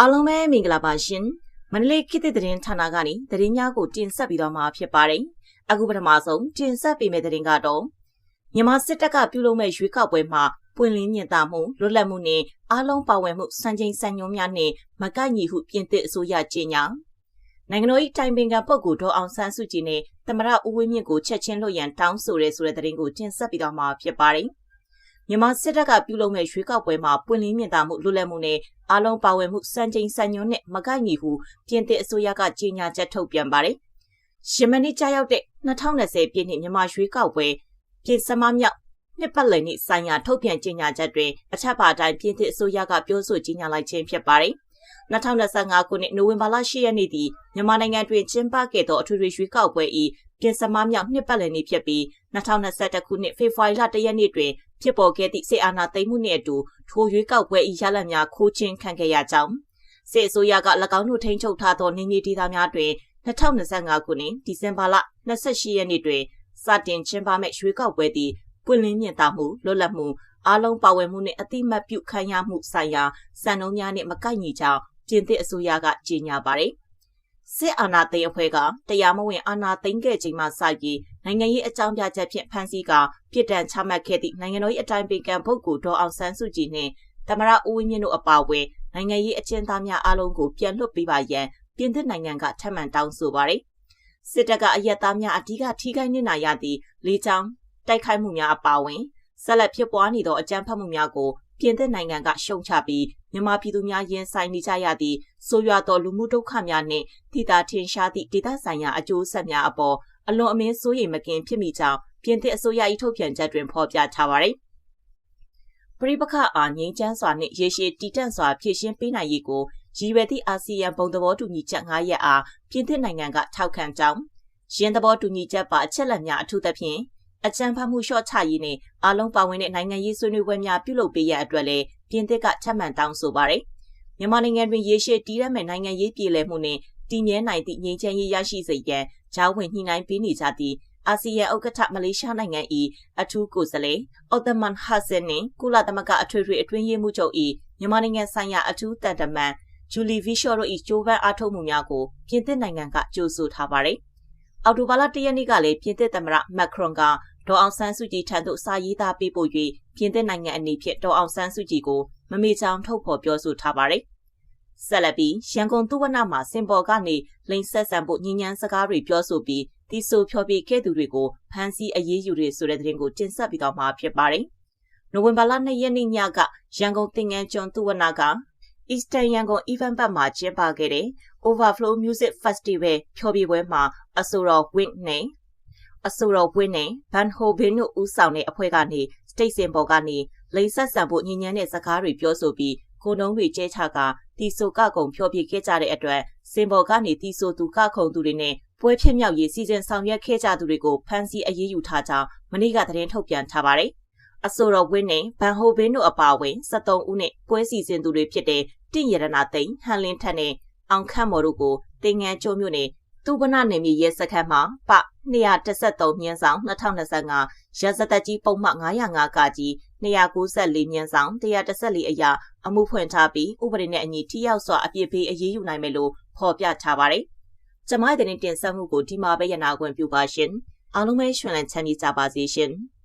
အားလုံးပဲမင်္ဂလာပါရှင်မန္တလေးခေတ်သစ်သတင်းဌာနကနေသတင်းများကိုတင်ဆက်ပြီးတော့မှာဖြစ်ပါတယ်အခုပထမဆုံးတင်ဆက်ပေးမယ့်သတင်းကတော့မြန်မာစစ်တပ်ကပြုလုပ်မဲ့ရွေးကောက်ပွဲမှာပွင့်လင်းမြင်သာမှုလွတ်လပ်မှုနဲ့အားလုံးပါဝင်မှုစံချိန်စံညွှန်းများနဲ့မကိုက်ညီဟုပြင်သစ်အစိုးရကြေညာနိုင်ငံတော်၏တိုင်ပင်ခံပုဂ္ဂိုလ်ဒေါ်အောင်ဆန်းစုကြည်နဲ့သမရဦးဝင်းမြင့်ကိုချက်ချင်းလွှတ်ရန်တောင်းဆိုရဲဆိုတဲ့သတင်းကိုတင်ဆက်ပြီးတော့မှာဖြစ်ပါတယ် မြန်မာစစ်တပ်ကပြုလုပ်မဲ့ရွေးကောက်ပွဲမှာပွင့်လင်းမြင်သာမှုလွတ်လပ်မှုနဲ့အားလုံးပါဝင်မှုစံချိန်စံညွှန်းနဲ့မကိုက်ညီဟုပြင်သစ်အစိုးရကကြေညာချက်ထုတ်ပြန်ပါတယ်။ရှမနီကြားရောက်တဲ့2020ပြည့်နှစ်မြန်မာရွေးကောက်ပွဲပြင်စမမြောက်နှစ်ပတ်လည်နေ့ဆိုင်ရာထုတ်ပြန်ကြေညာချက်တွင်အထက်ပါတိုင်းပြင်သစ်အစိုးရကပြောဆိုကြေညာလိုက်ခြင်းဖြစ်ပါတယ်။2025ခုနှစ်နိုဝင်ဘာလ10ရက်နေ့သည်မြန်မာနိုင်ငံတွင်ကျင်းပခဲ့သောအထွေထွေရွေးကောက်ပွဲ၏ပြင်စမမြောက်နှစ်ပတ်လည်နေ့ဖြစ်ပြီး2021ခုနှစ်ဖေဖော်ဝါရီလ1ရက်နေ့တွင် ဖြစ်ပေါ်ခဲ့သည့်စစ်အာဏာသိမ်းမှုနှင့်အတူထိုရွေးကောက်ပွဲ၏ရလဒ်များခိုးချင်းခံခဲ့ရကြောင်းစစ်အစိုးရက၎င်းတို့ထိန်းချုပ်ထားသောနေမြေဒေသများတွင်2025ခုနှစ်ဒီဇင်ဘာလ28ရက်နေ့တွင်စတင်ကျင်းပမဲ့ရွေးကောက်ပွဲသည်ပွင့်လင်းမြင်သာမှုလွတ်လပ်မှုအားလုံးပါဝင်မှုနှင့်အတိမတ်ပြုခံရမှုဆိုင်ရာစံနှုန်းများနှင့်မကိုက်ညီကြောင်းပြင်သစ်အစိုးရကကြေညာပါတယ်။ စစ်အာဏာသိမ်းအဖွဲ့ကတရားမဝင်အာဏာသိမ်းခဲ့ချိန်မှစပြီးနိုင်ငံရေးအကြောင်းပြချက်ဖြင့်ဖမ်းဆီးကပြစ်ဒဏ်ချမှတ်ခဲ့သည့်နိုင်ငံတော်၏အတိုင်ပင်ခံပုဂ္ဂိုလ်ဒေါ်အောင်ဆန်းစုကြည်နှင့်သမရဦးဝင်းမြင့်တို့အပါအဝင်နိုင်ငံရေးအကျဉ်းသားများအလုံးကိုပြန်လွှတ်ပေးပါရန်ပြင်သစ်နိုင်ငံကထပ်မံတောင်းဆိုပါတယ်။စစ်တပ်ကအရက်သားများအ धिक ထိခိုက်နေနိုင်ရသည့်လေးချောင်းတိုက်ခိုက်မှုများအပါအဝင်ဆက်လက်ဖြစ်ပွားနေသောအကြမ်းဖက်မှုများကို ပြင်သစ်နိုင်ငံကရှုံချပြီးမြန်မာပြည်သူများရင်ဆိုင်နေကြရသည့်ဆိုးရွားသောလူမှုဒုက္ခများနှင့်ထိတာထင်ရှားသည့်ဒေသဆိုင်ရာအကျိုးဆက်များအပေါ်အလွန်အမင်းစိုးရိမ်မကင်းဖြစ်မိကြောင်းပြင်သစ်အစိုးရ၏ထုတ်ပြန်ချက်တွင်ဖော်ပြထားပါသည်ပရိပခအားငြိမ်းချမ်းစွာနှင့်ရေရှည်တည်တံ့စွာဖြည့်ရှင်းပေးနိုင်ရေးကိုရည်ရွယ်သည့်အာဆီယံဘုံသဘောတူညီချက်9ရပ်အားပြင်သစ်နိုင်ငံကထောက်ခံကြောင်းရင်းသဘောတူညီချက်ပါအချက်လက်များအထူးသဖြင့် အကြံဖတ်မှုလျှော့ချရေးနဲ့အားလုံးပါဝင်တဲ့နိုင်ငံရေးဆွေးနွေးပွဲများပြုလုပ်ပေးရအတွက်လည်းပြင်သစ်ကချမှတ်တောင်းဆိုပါတယ်။မြန်မာနိုင်ငံတွင်ရေရှည်တည်ရမယ့်နိုင်ငံရေးပြည်လည်မှုနဲ့တည်မြဲနိုင်သည့်ငြိမ်းချမ်းရေးရရှိစေရန်ဂျားဝင်ညှိနှိုင်းပေးနေကြသည့်အာဆီယံဥက္ကဋ္ဌမလေးရှားနိုင်ငံ၏အထူးကိုယ်စားလှယ်အော်တမန်ဟာဆန်နှင့်ကုလသမဂ္ဂအထွေထွေအတွင်းရေးမှူးချုပ်၏မြန်မာနိုင်ငံဆိုင်ရာအထူးတန်တမန်ဂျူလီဗီရှော့တို့၏ကြိုးပမ်းအားထုတ်မှုများကိုပြင်သစ်နိုင်ငံကကြိုဆိုထားပါတယ်။ အော်တိုဘာလ၁ရက်နေ့ကလည်းပြင်သစ်သမ္မတမက်ခရွန်ကဒေါ်အောင်ဆန်းစုကြည်ထံသို့စာရေးသားပေးပို့၍ပြင်သစ်နိုင်ငံအနေဖြင့်ဒေါ်အောင်ဆန်းစုကြည်ကိုမမေချောင်ထုတ်ဖော်ပြောဆိုထားပါတယ်။ဆက်လက်ပြီးရန်ကုန်သူဝနမှာစင်ပေါ်ကနေလိန်ဆက်ဆံဖို့ညဉ့်ညမ်းစကားတွေပြောဆိုပြီးတီဆိုဖြောပြခဲ့သူတွေကိုဖမ်းဆီးအရေးယူရဆိုတဲ့သတင်းကိုတင်ဆက်ပြီးတော့မှာဖြစ်ပါတယ်။နိုဝင်ဘာလ2ရက်နေ့ညကရန်ကုန်တင်ငန်းကျွန်းသူဝနာက Eastern Yangon Event ဘတ်မှာကျင်းပခဲ့တဲ့ Overflow Music Festival ဖျော်ဖြေပွဲမှာအဆိုတော် Wing နဲ့အဆိုတော်ဝင်းနဲ့ဘန်ဟိုဘင်းတို့ဦးဆောင်တဲ့အဖွဲ့ကနေစတိတ်စင်ပေါ်ကနေလိန်ဆက်ဆံဖို့ညဉ့်ညမ်းတဲ့စကားတွေပြောဆိုပြီးကိုနှုံးတွေကျဲချကတီဆိုကကုံဖြောပြခဲ့ကြတဲ့အတွက်စင်ပေါ်ကနေတီဆိုသူကခုံသူတွေနဲ့ပွဲဖြစ်မြောက်ရေးစီစဉ်ဆောင်ရွက်ခဲ့ကြသူတွေကိုဖမ်းဆီးအရေးယူထားကြောင်းမနေ့ကသတင်းထုတ်ပြန်ထားပါတယ်။အဆိုတော်ဝင်းနဲ့ဘန်ဟိုဘင်းတို့အပါအဝင်73ဦးနဲ့ပွဲစီစဉ်သူတွေဖြစ်တဲ့ တင့်ရတနာသိန်းဟန်လင်းထက်နဲ့အောင်ခန့်မော်တို့ကိုတင်ငန်းကျိုးမြို့နယ်သူဗနနယ်မြေရဲစခန်းမှာပ213မြင်းဆောင်2025ရာဇသက်ကြီးပုံမှန်905ကကြီး294မြင်းဆောင်114အရာအမှုဖွင့်ထားပြီးဥပဒေနဲ့အညီထိရောက်စွာအပြစ်ပေးအရေးယူနိုင်မယ်လို့ဖော်ပြထားပါတယ်။ကျမရဲ့တင်ဆက်မှုကိုဒီမှာပဲရနာခွင့်ပြုပါရှင်။အားလုံးပဲရှင်လန်းချမ်းမြေ့ကြပါစေရှင်။